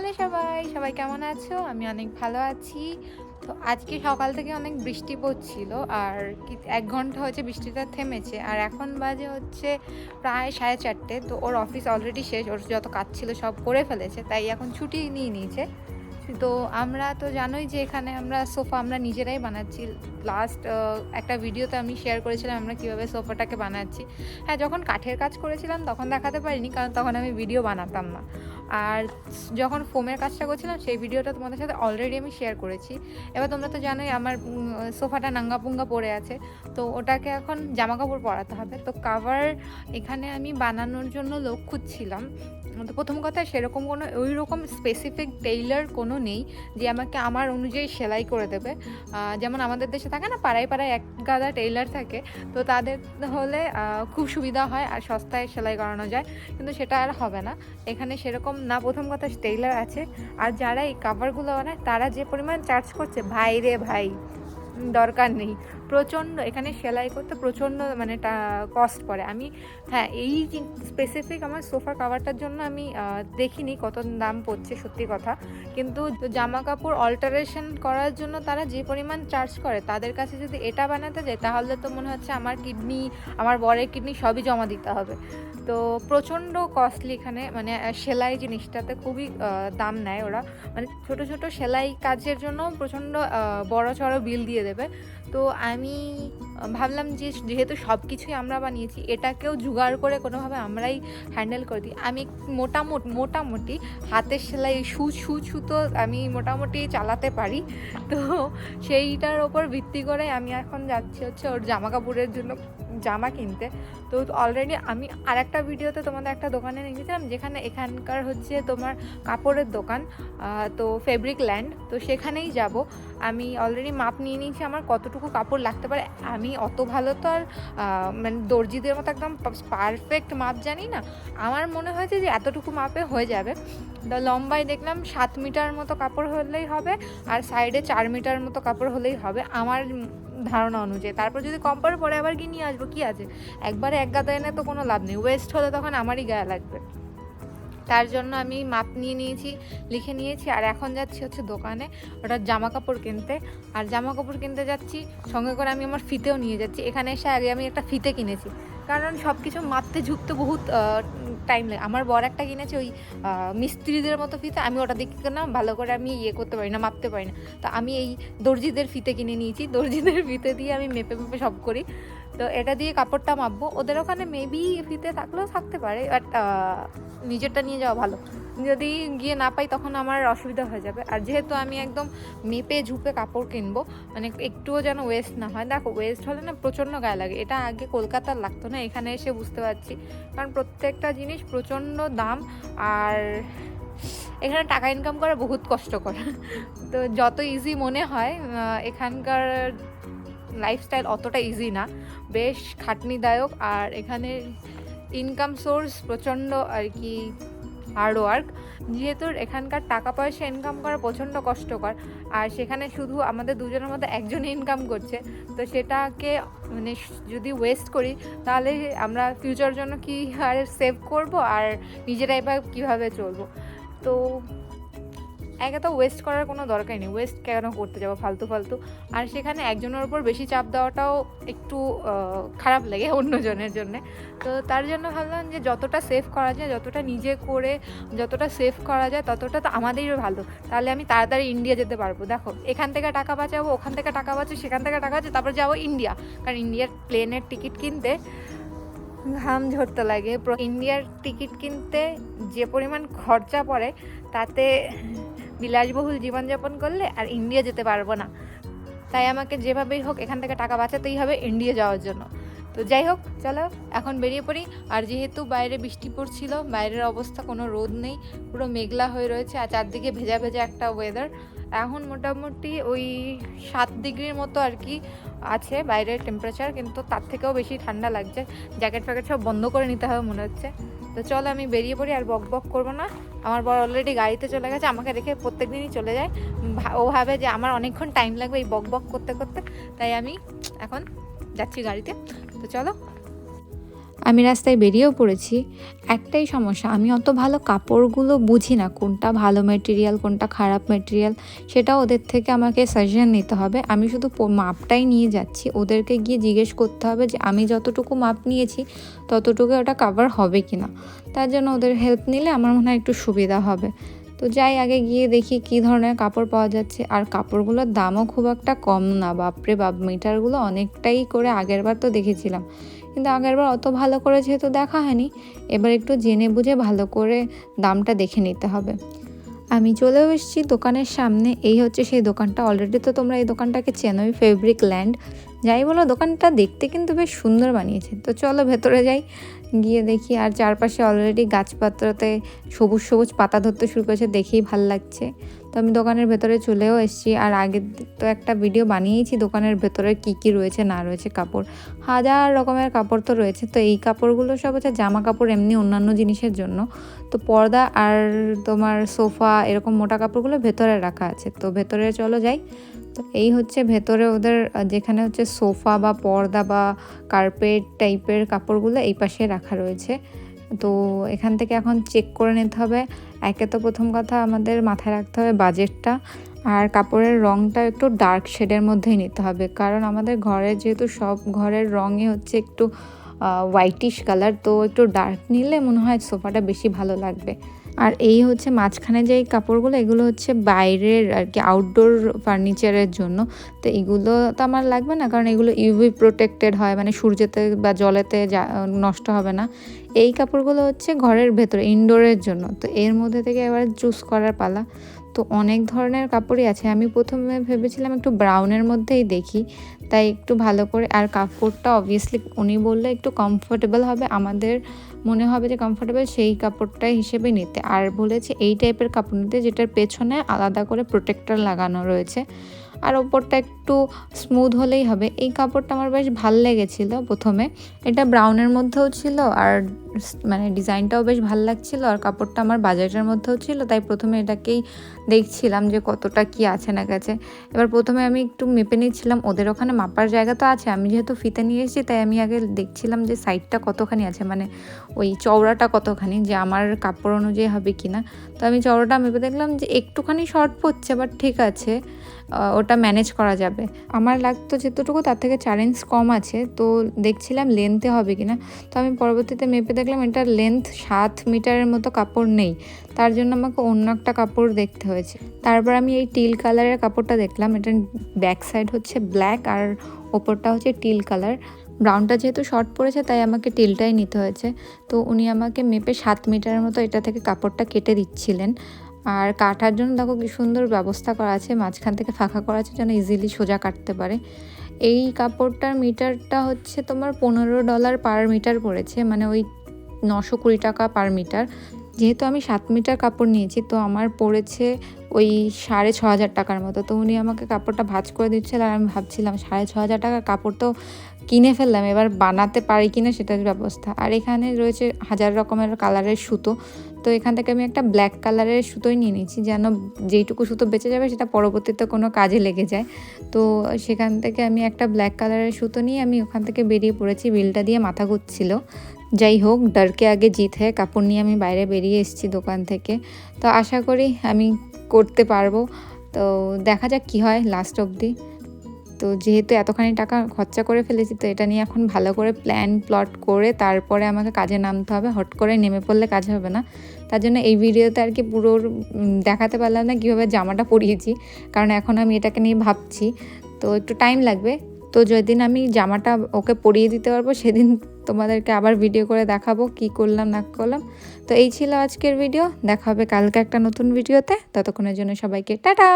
Hello সবাই সবাই কেমন আছো? আমি অনেক ভালো আছি। তো আজকে সকাল থেকে অনেক বৃষ্টি পড়ছিল আর এক ঘণ্টা হচ্ছে বৃষ্টিটা থেমেছে আর এখন বাজে হচ্ছে প্রায় সাড়ে চারটে। তো ওর অফিস অলরেডি শেষ, ওর যত কাজ ছিল সব করে ফেলেছে, তাই এখন ছুটি নিয়ে নিয়েছে। তো আমরা তো জানোই যে এখানে আমরা সোফা আমরা নিজেরাই বানাচ্ছি। লাস্ট একটা ভিডিওতে আমি শেয়ার করেছিলাম আমরা কীভাবে সোফাটাকে বানাচ্ছি। হ্যাঁ যখন কাঠের কাজ করেছিলাম তখন দেখাতে পারিনি কারণ তখন আমি ভিডিও বানাতাম না। আর যখন ফোমের কাজটা করছিলাম, সেই ভিডিওটা তোমাদের সাথে অলরেডি আমি শেয়ার করেছি। এবার তোমরা তো জানোই আমার সোফাটা নাঙ্গা পুঙ্গা পড়ে আছে। তো ওটাকে এখন জামা কাপড় পরাতে হবে। তো কাভার এখানে আমি বানানোর জন্য লোক খুঁজছিলাম। তো প্রথম কথা, সেরকম কোনো ওই রকম স্পেসিফিক টেইলার কোনো নেই যে আমাকে আমার অনুযায়ী সেলাই করে দেবে। যেমন আমাদের দেশে থাকে না, পাড়ায় পাড়ায় এক গাদা টেইলার থাকে, তো তাদের হলে খুব সুবিধা হয় আর সস্তায় সেলাই করানো যায়, কিন্তু সেটা আর হবে না। এখানে সেরকম না, প্রথম কথা টেইলার আছে। আর যারা এই কাভারগুলো বানায় তারা যে পরিমাণ চার্জ করছে ভাই রে ভাই, দরকার নেই। প্রচণ্ড, এখানে সেলাই করতে প্রচণ্ড মানে কস্ট পড়ে। আমি হ্যাঁ এই স্পেসিফিক আমার সোফা কাভারটার জন্য আমি দেখিনি কত দাম পড়ছে সত্যি কথা। কিন্তু জামা কাপড় অল্টারেশন করার জন্য তারা যে পরিমাণ চার্জ করে, তাদের কাছে যদি এটা বানাতে যায় তাহলে তো মনে হচ্ছে আমার কিডনি আমার বরের কিডনি সবই জমা দিতে হবে। তো প্রচণ্ড কস্টলি এখানে মানে সেলাই জিনিসটাতে খুবই দাম নেয় ওরা। মানে ছোট ছোট সেলাই কাজের জন্য প্রচণ্ড বড় চড়ো বিল দিয়ে দেবে। তো আমি ভাবলাম যে যেহেতু সব কিছুই আমরা বানিয়েছি, এটাকেও জোগাড় করে কোনোভাবে আমরাই হ্যান্ডেল করে দিই। আমি মোটামুটি মোটামুটি হাতের সেলাই, সু সু, সুতো আমি মোটামুটি চালাতে পারি। তো সেইটার ওপর ভিত্তি করে আমি এখন যাচ্ছি হচ্ছে ওর জামা কাপড়ের জন্য। জামা কিনতে। তো অলরেডি আমি আরেকটা ভিডিওতে তোমাদের একটা দোকানে নিয়ে গেছিলাম, যেখানে এখানকার হচ্ছে তোমার কাপড়ের দোকান তো ফেব্রিক ল্যান্ড তো সেখানেই যাব। আমি অলরেডি মাপ নিয়ে নিয়েছি আমার কতটুকু কাপড় লাগতে পারে। আমি অত ভালো তো আর মানে দর্জিদের মতো একদম পারফেক্ট মাপ জানি না। আমার মনে হয়েছে যে এতটুকু মাপে হয়ে যাবে। লম্বায় দেখলাম সাত মিটার মতো কাপড় হলেই হবে, আর সাইডে চার মিটার মতো কাপড় হলেই হবে, আমার ধারণা অনুযায়ী। তারপর যদি কম পরে পরে আবার কি নিয়ে আসব কি আছে? একবারে এক গাদা এনে তো কোনো লাভ নেই। ওয়েস্ট হলে তখন আমারই গায়ে লাগবে। তার জন্য আমি মাপ নিয়ে নিয়েছি, লিখে নিয়েছি, আর এখন যাচ্ছি হচ্ছে দোকানে ওটা জামা কাপড় কিনতে। আর জামা কাপড় কিনতে যাচ্ছি, সঙ্গে করে আমি আমার ফিতেও নিয়ে যাচ্ছি। এখানে এসে আগে আমি একটা ফিতে কিনেছি। কারণ সব কিছু মাপতে ঝুঁকতে বহুত টাইম লাগে। আমার বর একটা কিনেছে ওই মিস্ত্রিদের মতো ফিতে। আমি ওটা দেখে না ভালো করে আমি ইয়ে করতে পারি না, মাপতে পারি না। তো আমি এই দর্জিদের ফিতে কিনে নিয়েছি। দর্জিদের ফিতে দিয়ে আমি মেপে মেপে সব করি। তো এটা দিয়ে কাপড়টা মাপবো। ওদের ওখানে মেবি ফিতে থাকলেও থাকতে পারে বাট নিজেরটা নিয়ে যাওয়া ভালো। যদি গিয়ে না পাই তখন আমার অসুবিধা হয়ে যাবে। আর যেহেতু আমি একদম মেপে ঝুপে কাপড় কিনবো মানে একটুও যেন ওয়েস্ট না হয়। দেখো ওয়েস্ট হলে না প্রচণ্ড গায়ে লাগে। এটা আগে কলকাতার লাগতো না, এখানে এসে বুঝতে পারছি। কারণ প্রত্যেকটা জিনিস প্রচণ্ড দাম, আর এখানে টাকা ইনকাম করা বহুত কষ্টকর। তো যত ইজি মনে হয় এখানকার লাইফস্টাইল অতটা ইজি না। বেশ খাটনিদায়ক আর এখানে ইনকাম সোর্স প্রচণ্ড আর কি হার্ড ওয়ার্ক যেহেতু এখানকার টাকা পয়সা ইনকাম করা প্রচণ্ড কষ্টকর। আর সেখানে শুধু আমাদের দুজনের মধ্যে একজন ইনকাম করছে। তো সেটাকে মানে যদি ওয়েস্ট করি, তাহলে আমরা ফিউচার জন্য কি আর সেভ করব? আর নিজেরাই বা কীভাবে চলবো? তো একে তো ওয়েস্ট করার কোনো দরকার নেই। ওয়েস্ট কেন করতে যাব? ফালতু ফালতু। আর সেখানে একজনের ওপর বেশি চাপ দেওয়াটাও একটু খারাপ লাগে অন্যজনের জন্য। তো তার জন্য ভাবলাম যে যতটা সেভ করা যায়, যতটা নিজে করে যতটা সেভ করা যায়, ততটা তো আমাদেরই ভালো। তাহলে আমি তাড়াতাড়ি ইন্ডিয়া যেতে পারব। দেখো, এখান থেকে টাকা বাঁচাবো, ওখান থেকে টাকা বাঁচো, সেখান থেকে টাকা বাঁচো, তারপর যাব ইন্ডিয়া কারণ ইন্ডিয়ার প্লেনের টিকিট কিনতে ঘাম ঝরতে লাগে। ইন্ডিয়ার টিকিট কিনতে যে পরিমাণ খরচা পড়ে, তাতে বিলাসবহুল জীবনযাপন করলে আর ইন্ডিয়া যেতে পারব না। তাই আমাকে যেভাবেই হোক এখান থেকে টাকা বাঁচাতেই হবে ইন্ডিয়া যাওয়ার জন্য। তো যাই হোক, চলো এখন বেরিয়ে পড়ি। আর যেহেতু বাইরে বৃষ্টি পড়ছিল, বাইরের অবস্থা কোনো রোদ নেই, পুরো মেঘলা হয়ে রয়েছে আর চারদিকে ভেজা ভেজা একটা ওয়েদার এখন মোটামুটি ওই সাত ডিগ্রির মতো আর কি আছে বাইরের টেম্পারেচার কিন্তু তার থেকেও বেশি ঠান্ডা লাগছে। জ্যাকেট ফ্যাকেট সব বন্ধ করে নিতে হবে মনে হচ্ছে। তো চলো আমি বেরিয়ে পড়ি আর বক বক করব না। আমার বর অলরেডি গাড়িতে চলে গেছে, আমাকে রেখে প্রত্যেক দিনই চলে যায়। ও ভাবে যে আমার অনেকক্ষণ টাইম লাগবে এই বক বক করতে করতে। তাই আমি এখন যাচ্ছি গাড়িতে। তো চলো আমি রাস্তায় বেরিয়েও পড়েছি। একটাই সমস্যা, আমি অত ভালো কাপড়গুলো বুঝি না কোনটা ভালো মেটেরিয়াল কোনটা খারাপ মেটেরিয়াল সেটা ওদের থেকে আমাকে সাজেশন নিতে হবে। আমি শুধু মাপটাই নিয়ে যাচ্ছি। ওদেরকে গিয়ে জিজ্ঞেস করতে হবে যে, আমি যতটুকু মাপ নিয়েছি, ততটুকু ওটা কাভার হবে কি না তার জন্য ওদের হেল্প নিলে আমার মনে হয় একটু সুবিধা হবে। তো যাই, আগে গিয়ে দেখি কী ধরনের কাপড় পাওয়া যাচ্ছে। আর কাপড়গুলোর দামও খুব একটা কম না, বাপরে বাপ মিটারগুলো অনেকটাই করে আগের বার তো দেখেছিলাম। কিন্তু আগেরবার অত ভালো করে যেহেতু দেখা হয়নি, এবার একটু জেনে বুঝে ভালো করে দামটা দেখে নিতে হবে। আমি চলেও এসেছি দোকানের সামনে, এই হচ্ছে সেই দোকানটা। অলরেডি তো তোমরা এই দোকানটাকে চেনোই ফেব্রিক ল্যান্ড যাই বলো, দোকানটা দেখতে কিন্তু বেশ সুন্দর বানিয়েছে। তো চলো ভেতরে যাই, গিয়ে দেখি। আর চারপাশে অলরেডি গাছপাত্রতে সবুজ সবুজ পাতা ধরতে শুরু করেছে, দেখেই ভালো লাগছে। তো আমি দোকানের ভেতরে চলেও এসেছি। আর আগে তো একটা ভিডিও বানিয়েছি, দোকানের ভেতরে কি কি রয়েছে, না রয়েছে কাপড়। হাজার রকমের কাপড় তো রয়েছে। তো এই কাপড়গুলো সব হচ্ছে জামা কাপড়, এমনি অন্যান্য জিনিসের জন্য। তো পর্দা আর তোমার সোফা, এরকম মোটা কাপড়গুলো ভেতরে রাখা আছে। তো ভেতরে চলো যাই। তো এই হচ্ছে ভেতরে ওদের যেখানে হচ্ছে সোফা বা পর্দা বা কার্পেট টাইপের কাপড়গুলো এই পাশে রাখা রয়েছে। তো এখান থেকে এখন চেক করে নিতে হবে। একে তো প্রথম কথা আমাদের মাথায় রাখতে হবে বাজেটটা। আর কাপড়ের রঙটা একটু ডার্ক শেডের মধ্যেই নিতে হবে। কারণ আমাদের ঘরের যেহেতু সব ঘরের রঙই হচ্ছে একটু হোয়াইটিশ কালার তো একটু ডার্ক নিলে মনে হয় সোফাটা বেশি ভালো লাগবে। আর এই হচ্ছে মাঝখানে যে কাপড়গুলো, এগুলো হচ্ছে বাইরের আর কি আউটডোর ফার্নিচারের জন্য। তো এগুলো তো আমার লাগবে না, কারণ এগুলো ইউভি প্রোটেক্টেড হয় মানে সূর্যতে বা জলেতে যা, নষ্ট হবে না। এই কাপড়গুলো হচ্ছে ঘরের ভেতরে ইনডোরের জন্য। তো এর মধ্যে থেকে এবার চুজ করার পালা। তো অনেক ধরনের কাপড়ই আছে। আমি প্রথমে ভেবেছিলাম একটু ব্রাউনের মধ্যেই দেখি, তাই একটু ভালো করে, আর কাপড়টা অবভিয়াসলি উনি বললে একটু কমফোর্টেবল হবে। আমাদের মনে হবে যে কমফোর্টেবল সেই কাপড়টা হিসেবে নিতে। আর বলেছে এই টাইপের কাপড় নিতে যেটার পেছনে আলাদা করে প্রোটেক্টর লাগানো রয়েছে। আর ওপরটা একটু স্মুথ হলেই হবে। এই কাপড়টা আমার বেশ ভালো লেগেছিল প্রথমে। এটা ব্রাউনের মধ্যেও ছিল আর মানে ডিজাইনটাও বেশ ভালো লাগছিল আর কাপড়টা আমার বাজেটের মধ্যেও ছিল, তাই প্রথমে এটাকেই দেখছিলাম যে কতটা কি আছে না গেছে। এবার প্রথমে আমি একটু মেপে নিচ্ছিলাম, ওদের ওখানে মাপার জায়গা তো আছে, আমি যেহেতু ফিতে নিয়ে এসেছি, তাই আমি আগে দেখছিলাম যে সাইডটা কতখানি আছে মানে ওই চওড়াটা কতখানি, যে আমার কাপড় অনুযায়ী হবে কি না। তো আমি চওড়াটা মেপে দেখলাম যে একটুখানি শর্ট পড়ছে বাট ঠিক আছে ওটা ম্যানেজ করা যাবে। আমার লাগতো যেতটুকু, তার থেকে চার ইঞ্চ কম আছে, তো দেখছিলাম লেন্থে হবে কি না। তো আমি পরবর্তীতে মেপে দেখলাম এটার লেন্থ সাত মিটারের মতো কাপড় নেই। তার জন্য আমাকে অন্য একটা কাপড় দেখতে হয়েছে। তারপর আমি এই টিল কালারের কাপড়টা দেখলাম। এটার ব্যাক সাইড হচ্ছে ব্ল্যাক আর ওপরটা হচ্ছে টিল কালার ব্রাউনটা যেহেতু শর্ট পড়েছে তাই আমাকে টিলটাই নিতে হয়েছে। তো উনি আমাকে মেপে সাত মিটারের মতো এটা থেকে কাপড়টা কেটে দিচ্ছিলেন। আর কাটার জন্য দেখো কি সুন্দর ব্যবস্থা করা আছে। মাঝখান থেকে ফাঁকা করা আছে যেন ইজিলি সোজা কাটতে পারে। এই কাপড়টার মিটারটা হচ্ছে তোমার পনেরো ডলার পার মিটার পড়েছে। মানে ওই নশো কুড়ি টাকা পার মিটার যেহেতু আমি সাত মিটার কাপড় নিয়েছি, তো আমার পড়েছে ওই সাড়ে ছ হাজার টাকার মতো। তো উনি আমাকে কাপড়টা ভাজ করে দিচ্ছিল আর আমি ভাবছিলাম সাড়ে ছ হাজার টাকার কাপড় তো কিনে ফেললাম, এবার বানাতে পারি কিনা সেটার ব্যবস্থা। আর এখানে রয়েছে হাজার রকমের কালারের সুতো। তো এখান থেকে আমি একটা ব্ল্যাক কালারের সুতোই নিয়ে নিয়েছি, যেন যেইটুকু সুতো বেঁচে যাবে সেটা পরবর্তীতে কোনো কাজে লেগে যায়। তো সেখান থেকে আমি একটা ব্ল্যাক কালারের সুতো নিয়ে আমি ওখান থেকে বেরিয়ে পড়েছি বিলটা দিয়ে মাথা ঘুরছিল। যাই হোক, ডারকে আগে জিত হয়ে কাপড় নিয়ে আমি বাইরে বেরিয়ে এসেছি দোকান থেকে। তো আশা করি আমি করতে পারব। তো দেখা যাক কী হয় লাস্ট অবধি। তো যেহেতু এতখানি টাকা খরচা করে ফেলেছি, তো এটা নিয়ে এখন ভালো করে প্ল্যান প্লট করে তারপরে আমাকে কাজে নামতে হবে। হট করে নেমে পড়লে কাজ হবে না। তার জন্য এই ভিডিওতে আর কি পুরো দেখাতে পারলাম না কীভাবে জামাটা পরিয়েছি। কারণ এখন আমি এটাকে নিয়ে ভাবছি। তো একটু টাইম লাগবে। তো যেদিন আমি জামাটা ওকে পরিয়ে দিতে পারব, সেদিন তোমাদেরকে আবার ভিডিও করে দেখাবো কি করলাম, না করলাম। তো এই ছিল আজকের ভিডিও দেখা হবে কালকে একটা নতুন ভিডিওতে ততক্ষণের জন্য সবাইকে টাটা!